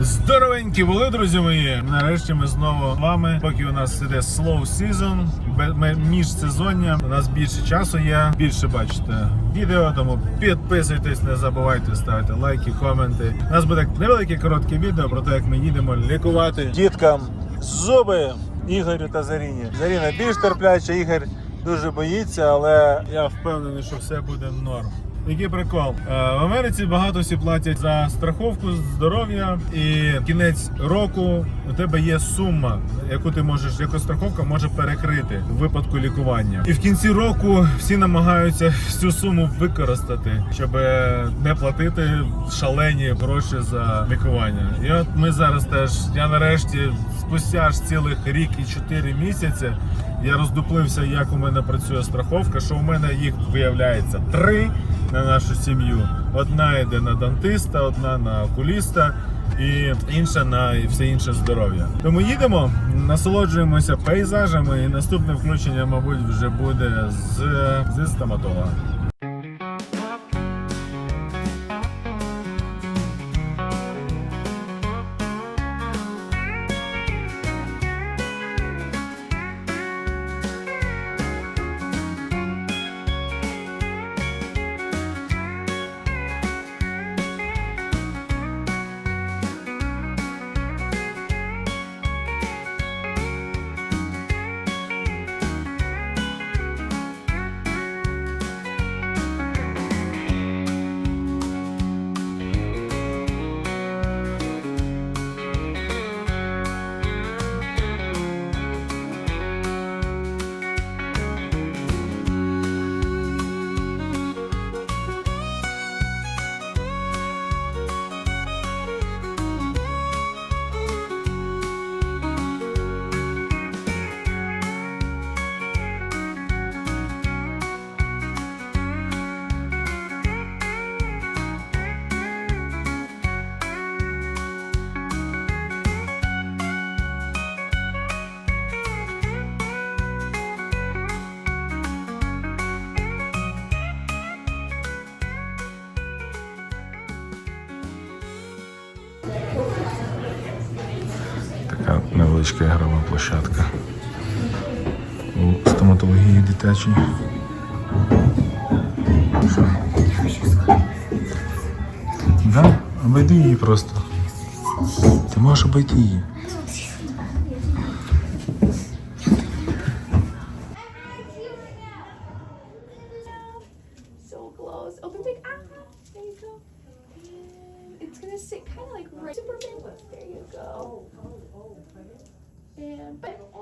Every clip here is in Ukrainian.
Здоровенькі були, друзі мої. Нарешті ми знову з вами. Поки у нас іде slow season, міжсезоння. У нас більше часу є. Більше бачите відео, тому підписуйтесь, не забувайте ставити лайки, коменти. У нас буде невелике коротке відео про те, як ми їдемо лікувати діткам зуби Ігорю та Заріні. Заріна більш терпляча, Ігор дуже боїться, але я впевнений, що все буде норм. Який прикол? Е, В Америці багато всі платять за страховку здоров'я, і кінець року у тебе є сума, яку ти можеш, яку страховка може перекрити в випадку лікування. І в кінці року всі намагаються цю суму використати, щоб не платити шалені гроші за лікування. І от ми зараз теж я нарешті спустя аж цілих рік і чотири місяці. Я роздуплився, як у мене працює страховка, що у мене їх виявляється три на нашу сім'ю. Одна йде на дантиста, одна на окуліста і інша на все інше здоров'я. Тому їдемо, насолоджуємося пейзажами, і наступне включення, мабуть, вже буде з, з стоматолога. Невеличка ігрова площадка. У стоматології дитячій. Да? Обійди її просто. Ти можеш обійти її.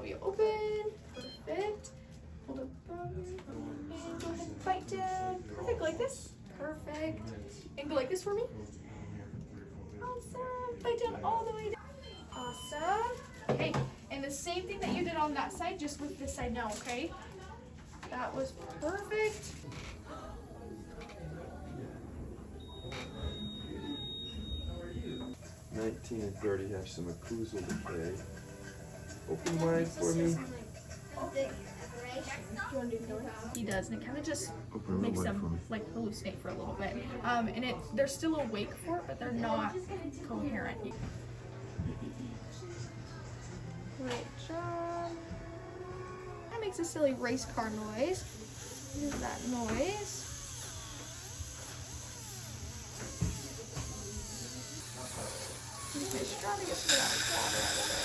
Will you open? Perfect. Hold it from and go ahead and bite down. Perfect, like this. Perfect. And go like this for me. Awesome. Bite down all the way down. Awesome. Okay, and the same thing that you did on that side, just with this side now, okay? That was perfect. Nineteen and thirty have some occlusal decay. Open wide for me. He does, and it kind of just Open a makes wide for them like hallucinate for a little bit. Um, and it they're still awake for it, but they're not coherent. Great job. That makes a silly race car noise. What is that noise? Just trying to get some of that water out of there.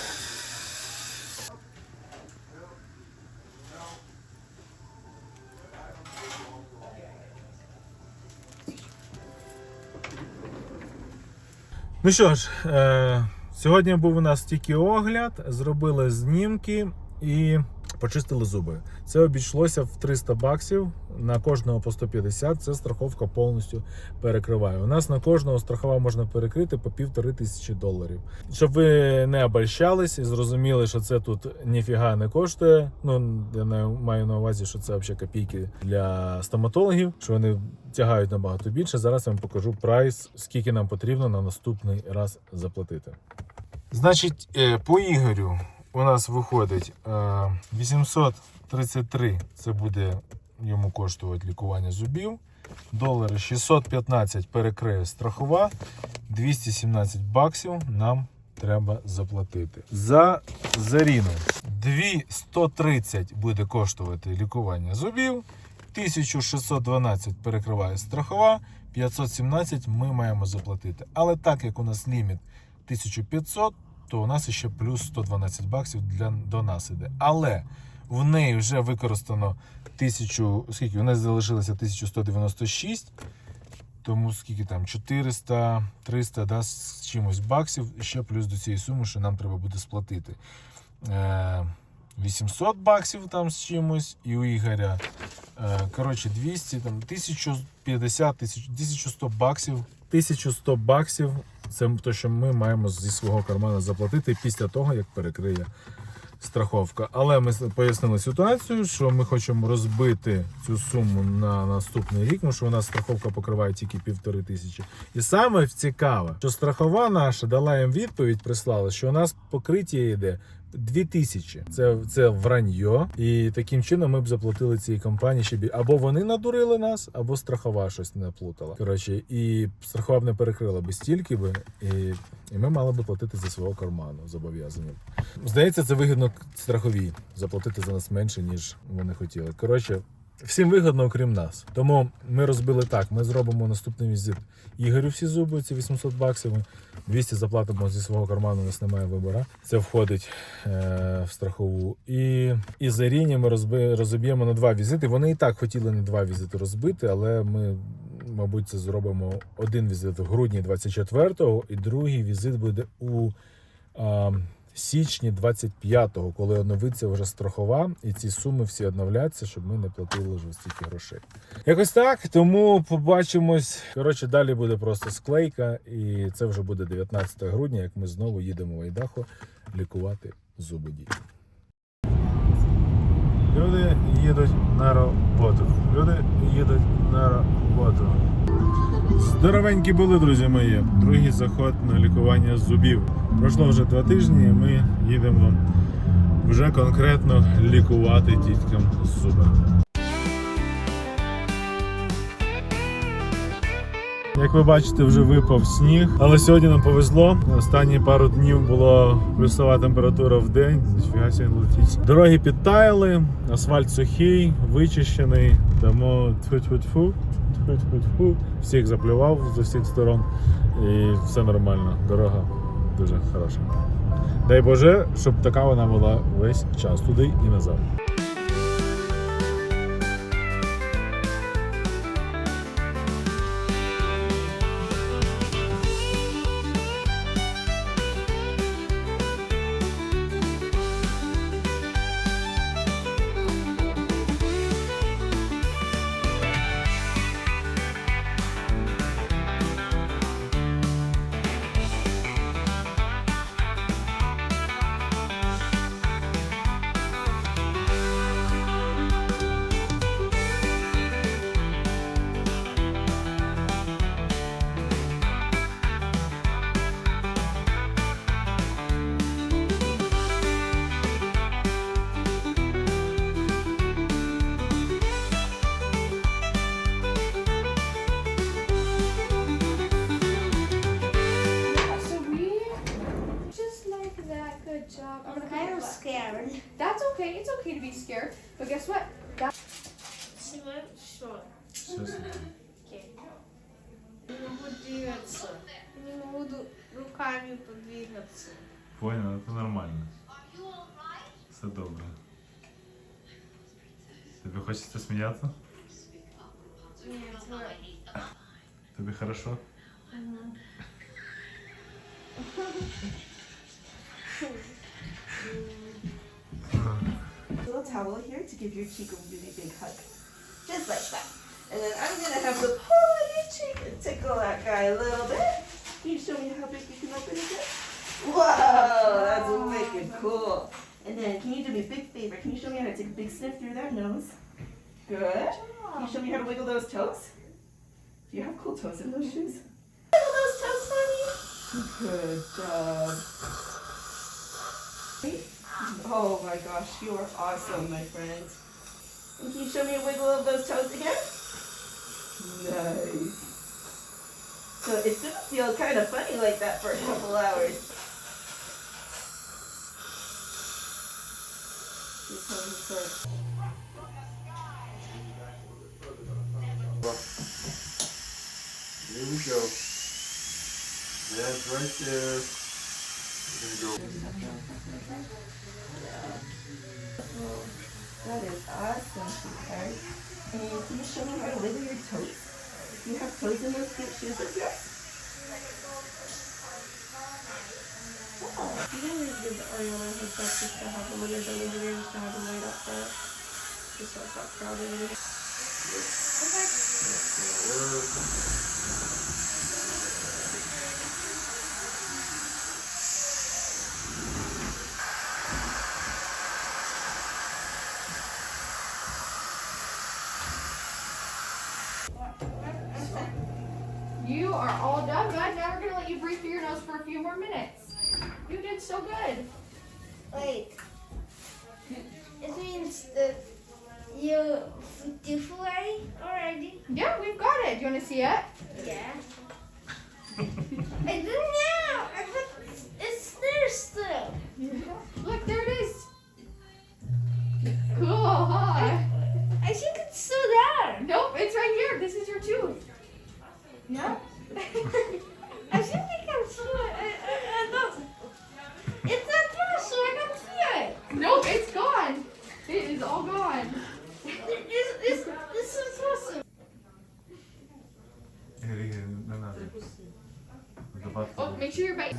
Ну що ж, е, сьогодні був у нас тільки огляд, зробили знімки і почистили зуби. Це обійшлося в 300 баксів на кожного по 150. Це страховка повністю перекриває. У нас на кожного страхова можна перекрити по півтори тисячі доларів. Щоб ви не обольщались і зрозуміли, що це тут ніфіга не коштує. Ну я не маю на увазі, що це взагалі копійки для стоматологів, що вони тягають набагато більше. Зараз я вам покажу прайс, скільки нам потрібно на наступний раз заплатити. Значить, е, по Ігорю у нас виходить е, 833 це буде йому коштувати лікування зубів. Долари 615 перекриє страхова, 217 баксів нам треба заплатити. За Заріну 2130 буде коштувати лікування зубів, 1612 перекриває страхова, 517 ми маємо заплатити. Але так як у нас ліміт 1500, то у нас ще плюс 112 баксів для, до нас іде. Але в неї вже використано 1000, скільки? У нас залишилося 1196. Тому скільки там 400, 300 да, з чимось баксів, ще плюс до цієї суми, що нам треба буде сплатити. Е, 800 баксів там з чимось, і у Ігоря е, коротше 200, там 1050, 1100 баксів. 1100 баксів це те, що ми маємо зі свого кармана заплатити після того, як перекриє страховка. Але ми пояснили ситуацію, що ми хочемо розбити цю суму на наступний рік, тому що у нас страховка покриває тільки півтори тисячі. І саме цікаве, що страхова наша дала їм відповідь, прислала, що у нас покриття йде. Дві тисячі. Це, це враньо. І таким чином ми б заплатили цій компанії ще бі. Або вони надурили нас, або страхова щось не плутала. Коротше, і страхова б не перекрила би стільки би, і, і ми мали би платити за свого карману зобов'язані. Здається, це вигідно страховій заплатити за нас менше, ніж вони хотіли. Коротше, всім вигідно, окрім нас. Тому ми розбили так: ми зробимо наступний візит Ігорю всі зуби, ці 800 баксів. Ми 200 заплатимо зі свого карману, у нас немає вибору. Це входить е, в страхову. І, і Заріні ми розби, розоб'ємо на два візити. Вони і так хотіли на два візити розбити, але ми, мабуть, це зробимо один візит в грудні 24-го, і другий візит буде у. А, січні 25-го, коли оновиться вже страхова, і ці суми всі обновляться, щоб ми не платили вже стільки грошей. Якось так. Тому побачимось. Коротше, далі буде просто склейка, і це вже буде 19 грудня, як ми знову їдемо в Айдахо лікувати зуби дітям. Люди їдуть на роботу. Люди їдуть на роботу. Здоровенькі були, друзі мої. Другий заход на лікування зубів. Пройшло вже два тижні, і ми їдемо вже конкретно лікувати діткам зуби. Як ви бачите, вже випав сніг, але сьогодні нам повезло. Останні пару днів була плюсова температура в день. Сьогодні летить. Дороги підтаяли, асфальт сухий, вичищений. Тому тьфу-тьфу-тьфу, тьфу-тьфу-тьфу. Всіх заплював з усіх сторон. І все нормально. Дорога дуже хороша. Дай Боже, щоб така вона була весь час туди і назад. scared. But guess what? That Что? okay. Не могу двигаться. Не могу руками подвигаться. Понял, це нормально. Все добре. Тобі хочеться сміятися? Нет, Тобі хорошо? Little to give your cheek a really big hug. Just like that. And then I'm gonna have to pull on your cheek and tickle that guy a little bit. Can you show me how big you can open it? Whoa, that's wicked cool. And then can you do me a big favor? Can you show me how to take a big sniff through that nose? Good. Can you show me how to wiggle those toes? Do you have cool toes in those shoes? Wiggle those toes for me. Good job. Wait. Oh my gosh, you are awesome, my friend. And can you show me a wiggle of those toes again? Nice. So it's gonna feel kind of funny like that for a couple hours. This one's for Here we go. That's right there. We're gonna go. That is awesome, sweetheart. And can you show me how to wiggle your toes? Do you have toes in those cute shoes of yours? Oh, You don't need to give the Ariana heads up just to have them when they're done over there, just to have them right up front. Just so it's not crowded in here. You are all done, bud. Now we're gonna let you breathe through your nose for a few more minutes. You did so good. Wait. It means that you do fly already? Yeah, we've got it. Do you want to see it? Yeah. sure you're bite.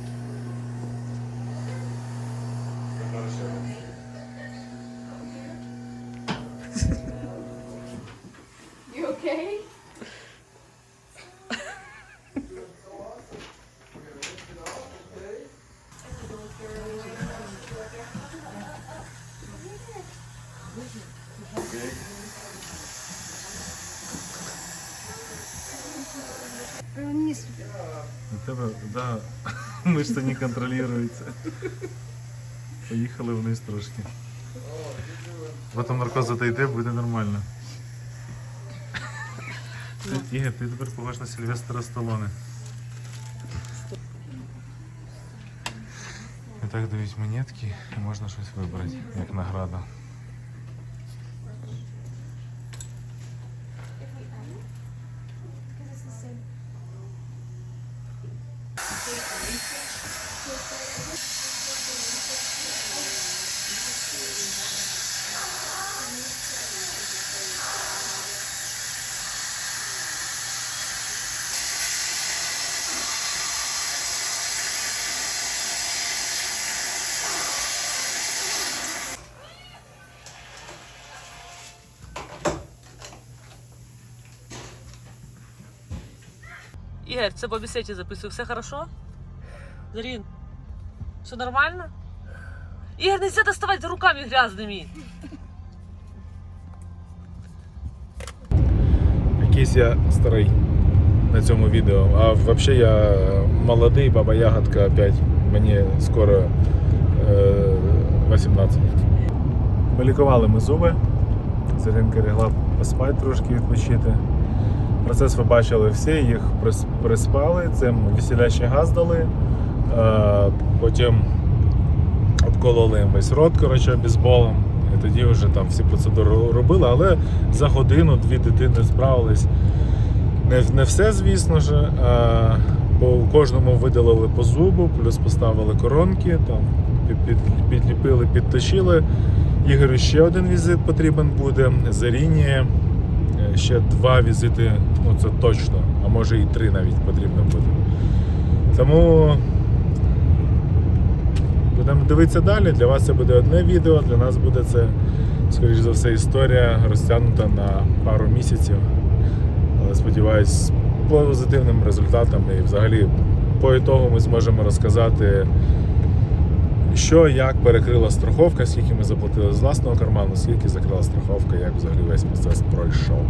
Мишці не контролируется. Поїхали вниз трошки. Потім наркоз отойде, буде нормально. Ігор, ти тепер похож на Сильвестра Сталоне. І так дають монетки і можна щось вибрати, як награда. Ігор, це по бесіді записую. Все хорошо? Зарін, все нормально? Ігор, нельзя доставать руками грязными. Якийсь я старий на цьому відео. А взагалі я молодий, баба ягодка опять. Мені скоро е, 18. Полікували ми зуби. Заринка лягла поспати трошки відпочити. Процес ви бачили всі, їх прис- приспали, цим веселящий газ дали. Е, потім обкололи їм весь рот коротше, бейсболом. І тоді вже там всі процедури робили, але за годину-дві дитини справились. Не, не все, звісно ж. По кожному видалили по зубу, плюс поставили коронки, там, під, під, підліпили, підточили. Ігорю ще один візит потрібен буде. Заріні е, ще два візити, ну це точно, а може і три навіть потрібно буде. Тому Будемо дивитися далі. Для вас це буде одне відео, для нас буде це, скоріш за все, історія розтягнута на пару місяців. Але сподіваюсь, з позитивним результатом і взагалі по ітогу ми зможемо розказати, що як перекрила страховка, скільки ми заплатили з власного карману, скільки закрила страховка, як взагалі весь процес пройшов.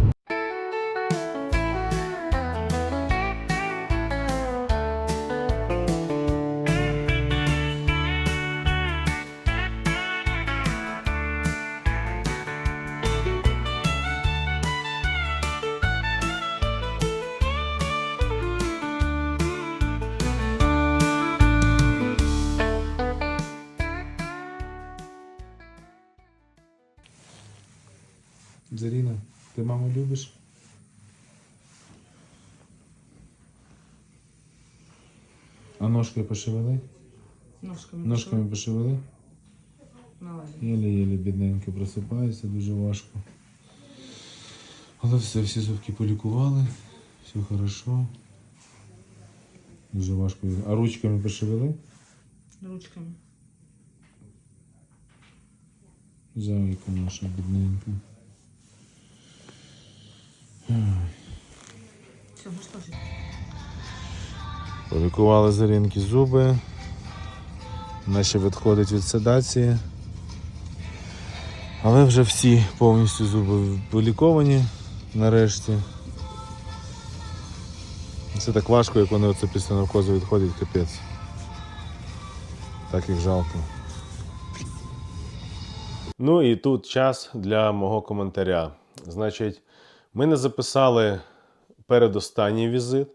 Ножкою пошевели? Ножками. Ножками пошевели? Єле-єле бідненько просипається, дуже важко. Але все, всі зубки полікували, все хорошо. Дуже важко. А ручками пошевели? Ручками. Зайка наша бідненька. Все, можеш плачити. Полікували Зарінки зуби. Вона ще відходить від седації. Але вже всі повністю зуби поліковані нарешті. Це так важко, як вони оце після наркозу відходять, капець. Так їх жалко. Ну і тут час для мого коментаря. Значить, ми не записали передостанній візит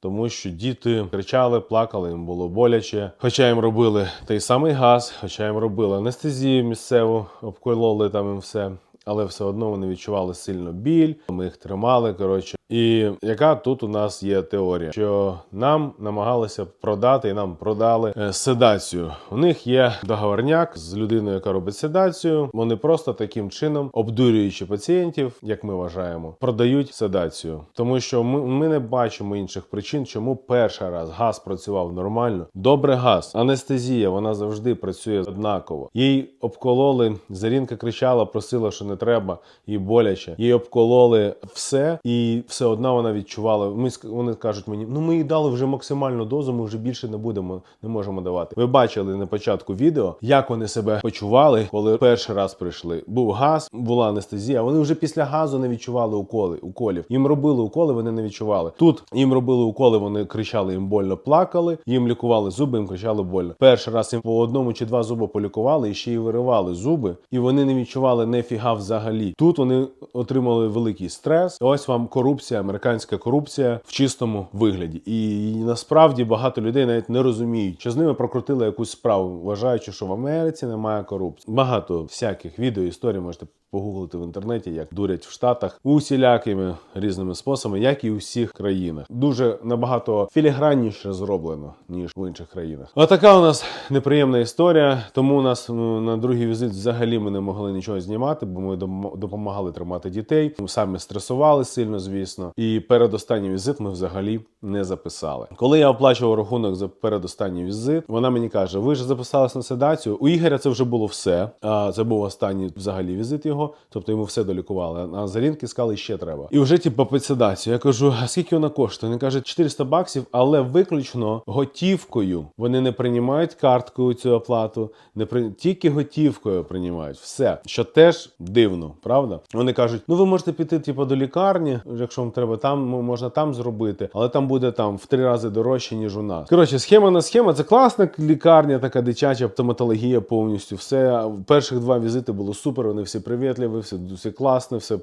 тому що діти кричали, плакали, їм було боляче. Хоча їм робили той самий газ, хоча їм робили анестезію місцеву, обкололи там їм все. Але все одно вони відчували сильно біль. Ми їх тримали. Коротше, і яка тут у нас є теорія, що нам намагалися продати і нам продали е, седацію. У них є договорняк з людиною, яка робить седацію. Вони просто таким чином, обдурюючи пацієнтів, як ми вважаємо, продають седацію, тому що ми, ми не бачимо інших причин, чому перший раз газ працював нормально. Добре, газ, анестезія, вона завжди працює однаково. Їй обкололи. Зарінка кричала, просила, що не треба, їй боляче. Їй обкололи все, і все одно вона відчувала. Ми вони кажуть мені, ну ми їй дали вже максимальну дозу, ми вже більше не будемо, не можемо давати. Ви бачили на початку відео, як вони себе почували, коли перший раз прийшли. Був газ, була анестезія. Вони вже після газу не відчували уколи, уколів. Їм робили уколи, вони не відчували. Тут їм робили уколи, вони кричали, їм больно плакали. Їм лікували зуби, їм кричали больно. Перший раз їм по одному чи два зуби полікували і ще й виривали зуби, і вони не відчували нефіга взагалі. Тут вони отримали великий стрес. Ось вам корупція, американська корупція в чистому вигляді. І насправді багато людей навіть не розуміють, що з ними прокрутили якусь справу, вважаючи, що в Америці немає корупції. Багато всяких відео історій можете погуглити в інтернеті, як дурять в Штатах усілякими різними способами, як і у всіх країнах. Дуже набагато філігранніше зроблено ніж в інших країнах. Отака у нас неприємна історія. Тому у нас ну, на другий візит взагалі ми не могли нічого знімати, бо ми допомагали тримати дітей. Ми самі стресували сильно, звісно. І передостанній візит ми взагалі не записали. Коли я оплачував рахунок за передостанній візит, вона мені каже: Ви ж записались на седацію. У Ігоря це вже було все. А це був останній взагалі візит його, тобто йому все долікували. А зарінки сказали, ще треба. І вже типу під седацію. Я кажу, а скільки вона коштує? Він каже, 400 баксів, але виключно готівкою. Вони не приймають карткою цю оплату, не при... тільки готівкою приймають. Все, що теж дивно, правда? Вони кажуть, ну ви можете піти типу, до лікарні, якщо вам треба, там можна там зробити, але там буде там в три рази дорожче, ніж у нас. Коротше, схема на схема. Це класна лікарня, така дичача стоматологія повністю. Все перших два візити було супер. Вони всі привітливі, все, все класно, все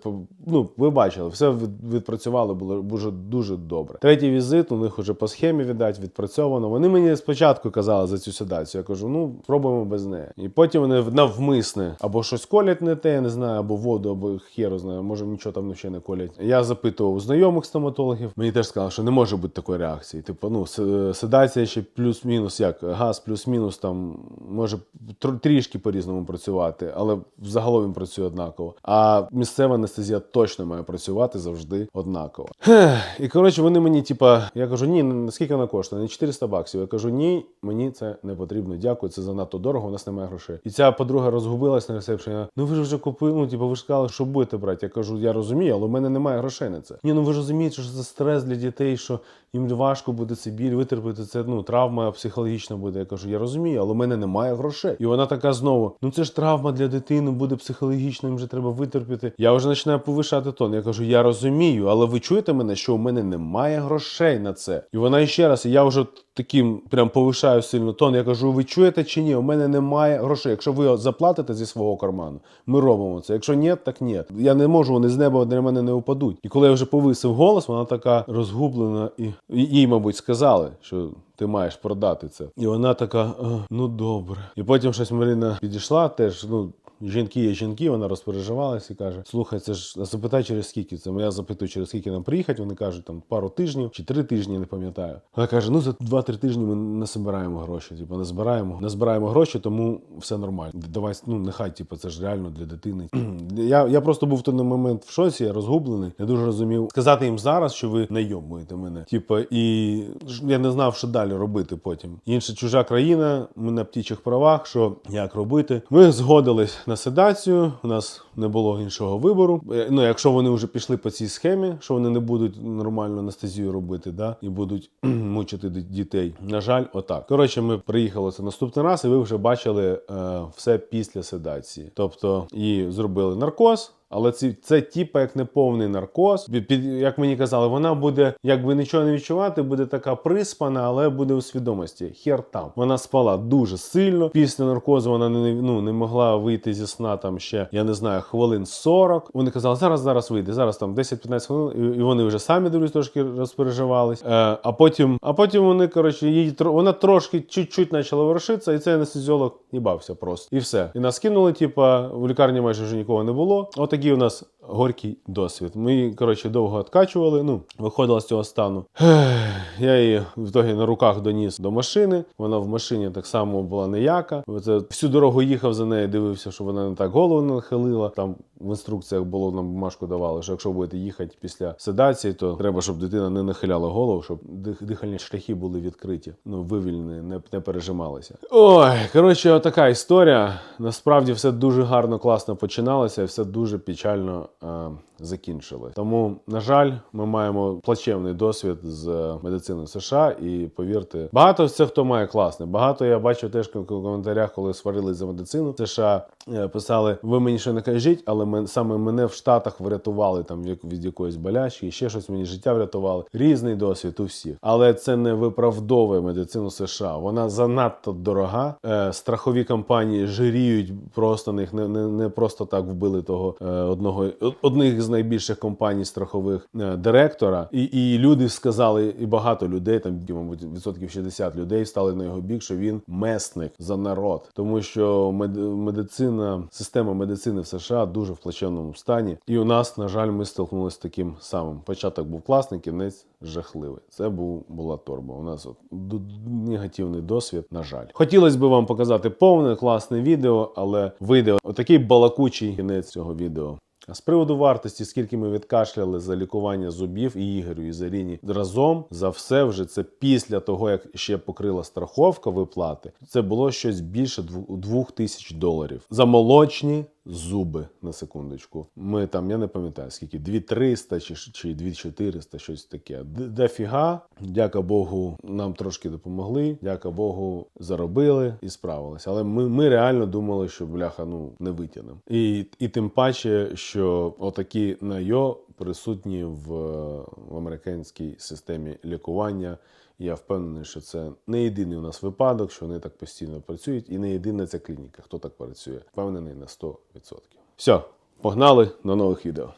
ну ви бачили, все від- відпрацювали, було дуже дуже добре. Третій візит у них уже по схемі віддать, відпрацьовано. Вони мені спочатку казали за цю ситуацію. Я кажу, ну пробуємо без неї. І потім вони навмисне або щось колять не те, я не знаю, або воду, або херу знаю, може нічого там ще не колять. Я запитував у знайомих стоматологів. Мені теж сказали, що не може бути такої реакції. Типу, ну, седація ще плюс-мінус, як газ плюс-мінус, там може трішки по-різному працювати, але взагалом він працює однаково. А місцева анестезія точно має працювати завжди однаково. Хех, І коротше, вони мені, типа, я кажу, ні, наскільки вона коштує? Не 400 баксів. Я кажу, ні, мені це не потрібно. Дякую, це занадто дорого, у нас немає грошей. І ця подруга розгубилась на ресепшені. Ну ви ж вже купили, ну типу, ви ж сказали, що будете брати. Я кажу, я розумію, але у мене немає грошей на це. Ні, ну ви ж розумієте, що це стрес для дітей, що їм важко буде це біль витерпіти. Це ну травма психологічна буде. Я кажу, я розумію, але у мене немає грошей. І вона така знову: ну це ж травма для дитини, буде психологічно, їм вже треба витерпіти. Я вже починаю повишати тон. Я кажу, я розумію, але ви чуєте мене, що у мене немає грошей на це. І вона ще раз, я вже таким прям повишаю сильно тон. Я кажу, ви чуєте чи ні? У мене немає грошей. Якщо ви заплатите зі свого карману, ми робимо це. Якщо ні, так ні. Я не можу, вони з неба для мене не упадуть. І коли я вже повисив голос, вона така розгублена, і їй, мабуть, сказали, що. Ти маєш продати це. І вона така, ну добре. І потім щось Марина підійшла, теж, ну, жінки є жінки, вона розпереживалась і каже: Слухай, це ж запитай через скільки це. Я запитую, через скільки нам приїхати. Вони кажуть, там пару тижнів чи три тижні, не пам'ятаю. Вона каже: ну за 2-3 тижні ми не збираємо гроші. Типу, не збираємо, не збираємо гроші, тому все нормально. Давай, ну нехай, типу, це ж реально для дитини. я, я просто був в той момент в шоці, я розгублений. Я дуже розумів сказати їм зараз, що ви найомуєте мене. Типу, і я не знав, що далі робити потім. Інша чужа країна, ми на птічих правах, що як робити. Ми згодились на седацію. У нас не було іншого вибору. Е, Ну, якщо вони вже пішли по цій схемі, що вони не будуть нормальну анестезію робити, да, і будуть мучити дітей. На жаль, отак. Коротше, ми приїхали це наступний раз, і ви вже бачили е, все після седації. Тобто, її зробили наркоз. Але це, це типа як неповний наркоз. Під, як мені казали, вона буде, якби нічого не відчувати, буде така приспана, але буде у свідомості. Хер там. Вона спала дуже сильно. Після наркозу вона не, ну, не могла вийти зі сна там ще, я не знаю, хвилин 40. Вони казали, зараз, зараз вийде, зараз там 10-15 хвилин, і, вони вже самі дивлюсь, трошки розпереживались. Е, а потім, а потім вони, коротше, її вона трошки чуть-чуть почала ворушитися, і цей анестезіолог їбався просто. І все. І нас кинули, типа, в лікарні майже вже нікого не було. Отакий у нас горький досвід. Ми коротше, довго відкачували, ну, виходила з цього стану. Я її в ітогі на руках доніс до машини. Вона в машині так само була ніяка. Це всю дорогу їхав за нею, дивився, що вона не так голову нахилила. Там в інструкціях було нам бумажку давали, що якщо будете їхати після седації, то треба, щоб дитина не нахиляла голову, щоб дихальні шляхи були відкриті, ну вивільнені, не, не пережималися. Ой, коротше, отака історія. Насправді все дуже гарно, класно починалося, і все дуже печально е, закінчилось. Тому, на жаль, ми маємо плачевний досвід з е, медициною США, і повірте, багато з цих хто має класне. Багато я бачив теж в коментарях, коли сварились за медицину. США е, писали: ви мені що не кажіть, але мен, саме мене в Штатах врятували там від якоїсь болячки, ще щось мені життя врятували. Різний досвід у всіх. Але це не виправдовує медицину США. Вона занадто дорога. Е, страхові компанії жиріють просто них не, не, не просто так вбили того одного одних з найбільших компаній страхових е, директора. І, і люди сказали, і багато людей, там мабуть, відсотків 60 людей стали на його бік, що він месник за народ, тому що мед, медицина, система медицини в США дуже в плачевному стані. І у нас, на жаль, ми столкнулися з таким самим. Початок був класний, кінець жахливий. Це був була торба. У нас от негативний досвід. На жаль, хотілося б вам показати повне класне відео, але вийде отакий балакучий кінець цього відео. З приводу вартості, скільки ми відкашляли за лікування зубів і Ігорю і Заріні. Разом за все вже це після того, як ще покрила страховка виплати, це було щось більше двох тисяч доларів. За молочні зуби на секундочку. Ми там, я не пам'ятаю скільки, 2300 чи, чи 2400, щось таке. Д- Дофіга, дяка Богу, нам трошки допомогли. Дяка Богу, заробили і справилися. Але ми, ми реально думали, що бляха ну не витягнемо. І, і тим паче, що отакі найо присутні в, в американській системі лікування. Я впевнений, що це не єдиний у нас випадок, що вони так постійно працюють, і не єдина ця клініка, хто так працює. Впевнений на 100%. Все, погнали до нових відео.